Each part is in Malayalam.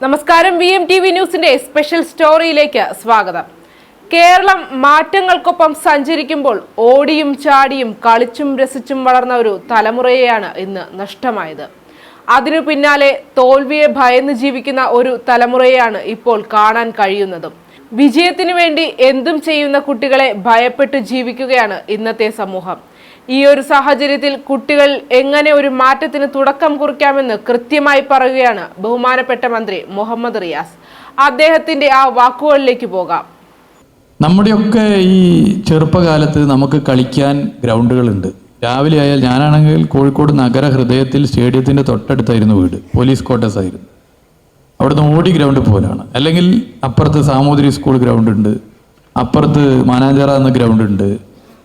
നമസ്കാരം. വി എം ടി വി ന്യൂസിന്റെ സ്പെഷ്യൽ സ്റ്റോറിയിലേക്ക് സ്വാഗതം. കേരളം മാറ്റങ്ങൾക്കൊപ്പം സഞ്ചരിക്കുമ്പോൾ ഓടിയും ചാടിയും കളിച്ചും രസിച്ചും വളർന്ന ഒരു തലമുറയെയാണ് ഇന്ന് നഷ്ടമായത്. അതിനു പിന്നാലെ തോൽവിയെ ഭയന്ന് ജീവിക്കുന്ന ഒരു തലമുറയെയാണ് ഇപ്പോൾ കാണാൻ കഴിയുന്നതും. വിജയത്തിനു വേണ്ടി എന്തും ചെയ്യുന്ന കുട്ടികളെ ഭയപ്പെട്ട് ജീവിക്കുകയാണ് ഇന്നത്തെ സമൂഹം. ഈ ഒരു സാഹചര്യത്തിൽ കുട്ടികൾ എങ്ങനെ ഒരു മാറ്റത്തിന് തുടക്കം കുറിക്കാമെന്ന് കൃത്യമായി പറയുകയാണ് ബഹുമാനപ്പെട്ട മന്ത്രി മുഹമ്മദ് റിയാസ്. അദ്ദേഹത്തിന്റെ ആ വാക്കുകളിലേക്ക് പോകാം. നമ്മുടെയൊക്കെ ഈ ചെറുപ്പകാലത്ത് നമുക്ക് കളിക്കാൻ ഗ്രൗണ്ടുകളുണ്ട്. രാവിലെ ആയാൽ ഞാനാണെങ്കിൽ കോഴിക്കോട് നഗര ഹൃദയത്തിൽ സ്റ്റേഡിയത്തിന്റെ തൊട്ടടുത്തായിരുന്നു വീട്. പോലീസ് ക്വാർട്ടേഴ്സ് ആയിരുന്നു. അവിടുന്ന് ഓടി ഗ്രൗണ്ട് പോലാണ്. അല്ലെങ്കിൽ അപ്പുറത്ത് സാമൂതിരി സ്കൂൾ ഗ്രൗണ്ട് ഉണ്ട്. അപ്പുറത്ത് മാനാഞ്ചാറ എന്ന ഗ്രൗണ്ട് ഉണ്ട്.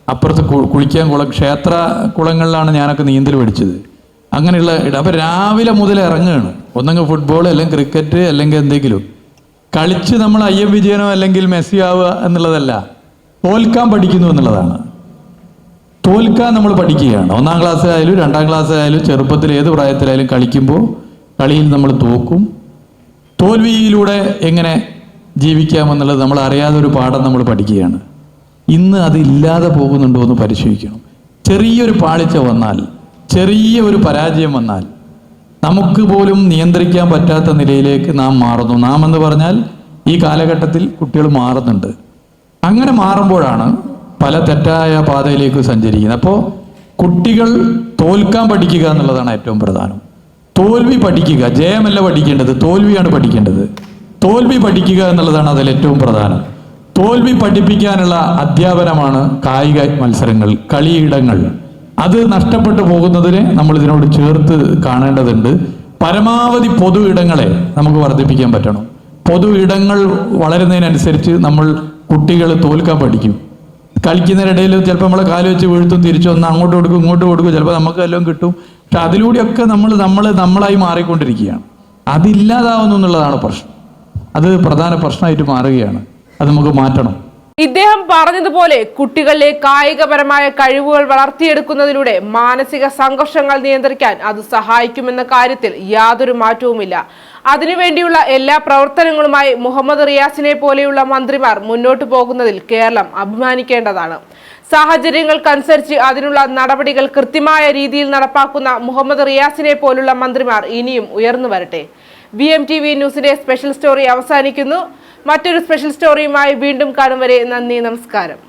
അപ്പുറത്ത് കുളിക്കാൻ കുളം ക്ഷേത്ര കുളങ്ങളിലാണ് ഞാനൊക്കെ നീന്തൽ പഠിച്ചത്. അങ്ങനെയുള്ള അപ്പൊ രാവിലെ മുതൽ ഇറങ്ങുകയാണ് ഒന്നെങ്കിൽ ഫുട്ബോൾ അല്ലെങ്കിൽ ക്രിക്കറ്റ് അല്ലെങ്കിൽ എന്തെങ്കിലും. കളിച്ച് നമ്മൾ എം വിജയനോ അല്ലെങ്കിൽ മെസ്സി ആവുക എന്നുള്ളതല്ല. തോൽക്കാൻ പഠിക്കുന്നു എന്നുള്ളതാണ്. തോൽക്കാൻ നമ്മൾ പഠിക്കുകയാണ്. ഒന്നാം ക്ലാസ് ആയാലും രണ്ടാം ക്ലാസ് ആയാലും ചെറുപ്പത്തിൽ ഏത് പ്രായത്തിലായാലും കളിക്കുമ്പോൾ കളിയിൽ നമ്മൾ തോക്കും. തോൽവിയിലൂടെ എങ്ങനെ ജീവിക്കാമെന്നുള്ളത് നമ്മൾ അറിയാതെ ഒരു പാഠം നമ്മൾ പഠിക്കുകയാണ്. ഇന്ന് അത് ഇല്ലാതെ പോകുന്നുണ്ടോ എന്ന് പരിശോധിക്കണം. ചെറിയൊരു പാളിച്ച വന്നാൽ ചെറിയ ഒരു പരാജയം വന്നാൽ നമുക്ക് പോലും നിയന്ത്രിക്കാൻ പറ്റാത്ത നിലയിലേക്ക് നാം മാറുന്നു. നാം എന്ന് പറഞ്ഞാൽ ഈ കാലഘട്ടത്തിൽ കുട്ടികൾ മാറുന്നുണ്ട്. അങ്ങനെ മാറുമ്പോഴാണ് പല തെറ്റായ പാതയിലേക്ക് സഞ്ചരിക്കുന്നത്. അപ്പോൾ കുട്ടികൾ തോൽക്കാൻ പഠിക്കുക എന്നുള്ളതാണ് ഏറ്റവും പ്രധാനം. തോൽവി പഠിക്കുക. ജയമല്ല പഠിക്കേണ്ടത്. തോൽവിയാണ് പഠിക്കേണ്ടത്. തോൽവി പഠിക്കുക എന്നുള്ളതാണ് അതിൽ ഏറ്റവും പ്രധാനം. തോൽവി പഠിപ്പിക്കാനുള്ള അധ്യാപനമാണ് കായിക മത്സരങ്ങൾ കളിയിടങ്ങൾ. അത് നഷ്ടപ്പെട്ടു പോകുന്നതിനെ നമ്മൾ ഇതിനോട് ചേർത്ത് കാണേണ്ടതുണ്ട്. പരമാവധി പൊതു ഇടങ്ങളെ നമുക്ക് വർദ്ധിപ്പിക്കാൻ പറ്റണം. പൊതു ഇടങ്ങൾ വളരുന്നതിനനുസരിച്ച് നമ്മൾ കുട്ടികൾ തോൽക്കാൻ പഠിക്കും. കളിക്കുന്നതിനിടയിൽ ചിലപ്പോൾ നമ്മളെ കാലുവെച്ച് വീഴ്ത്തും തിരിച്ചു ഒന്ന് അങ്ങോട്ട് കൊടുക്കും ഇങ്ങോട്ട് കൊടുക്കും. ചിലപ്പോൾ നമുക്ക് എല്ലാം കിട്ടും. പക്ഷെ അതിലൂടെയൊക്കെ നമ്മൾ നമ്മൾ നമ്മളായി മാറിക്കൊണ്ടിരിക്കുകയാണ്. അതില്ലാതാവുന്നു എന്നുള്ളതാണ് പ്രശ്നം. അത് പ്രധാന പ്രശ്നമായിട്ട് മാറുകയാണ്. അത് നമുക്ക് മാറ്റണം. ഇദ്ദേഹം പറഞ്ഞതുപോലെ കുട്ടികളിലെ കായികപരമായ കഴിവുകൾ വളർത്തിയെടുക്കുന്നതിലൂടെ മാനസിക സംഘർഷങ്ങൾ നിയന്ത്രിക്കാൻ അത് സഹായിക്കുമെന്ന കാര്യത്തിൽ യാതൊരു മാറ്റവുമില്ല. അതിനുവേണ്ടിയുള്ള എല്ലാ പ്രവർത്തനങ്ങളുമായി മുഹമ്മദ് റിയാസിനെ പോലെയുള്ള മന്ത്രിമാർ മുന്നോട്ടു പോകുന്നതിൽ കേരളം അഭിമാനിക്കേണ്ടതാണ്. സാഹചര്യങ്ങൾക്കനുസരിച്ച് അതിനുള്ള നടപടികൾ കൃത്യമായ രീതിയിൽ നടപ്പാക്കുന്ന മുഹമ്മദ് റിയാസിനെ പോലുള്ള മന്ത്രിമാർ ഇനിയും ഉയർന്നു വരട്ടെ. വി എം ടി വി ന്യൂസിന്റെ സ്പെഷ്യൽ സ്റ്റോറി അവസാനിക്കുന്നു. മറ്റൊരു സ്പെഷ്യൽ സ്റ്റോറിയുമായി വീണ്ടും കാണും വരെ നന്ദി നമസ്കാരം.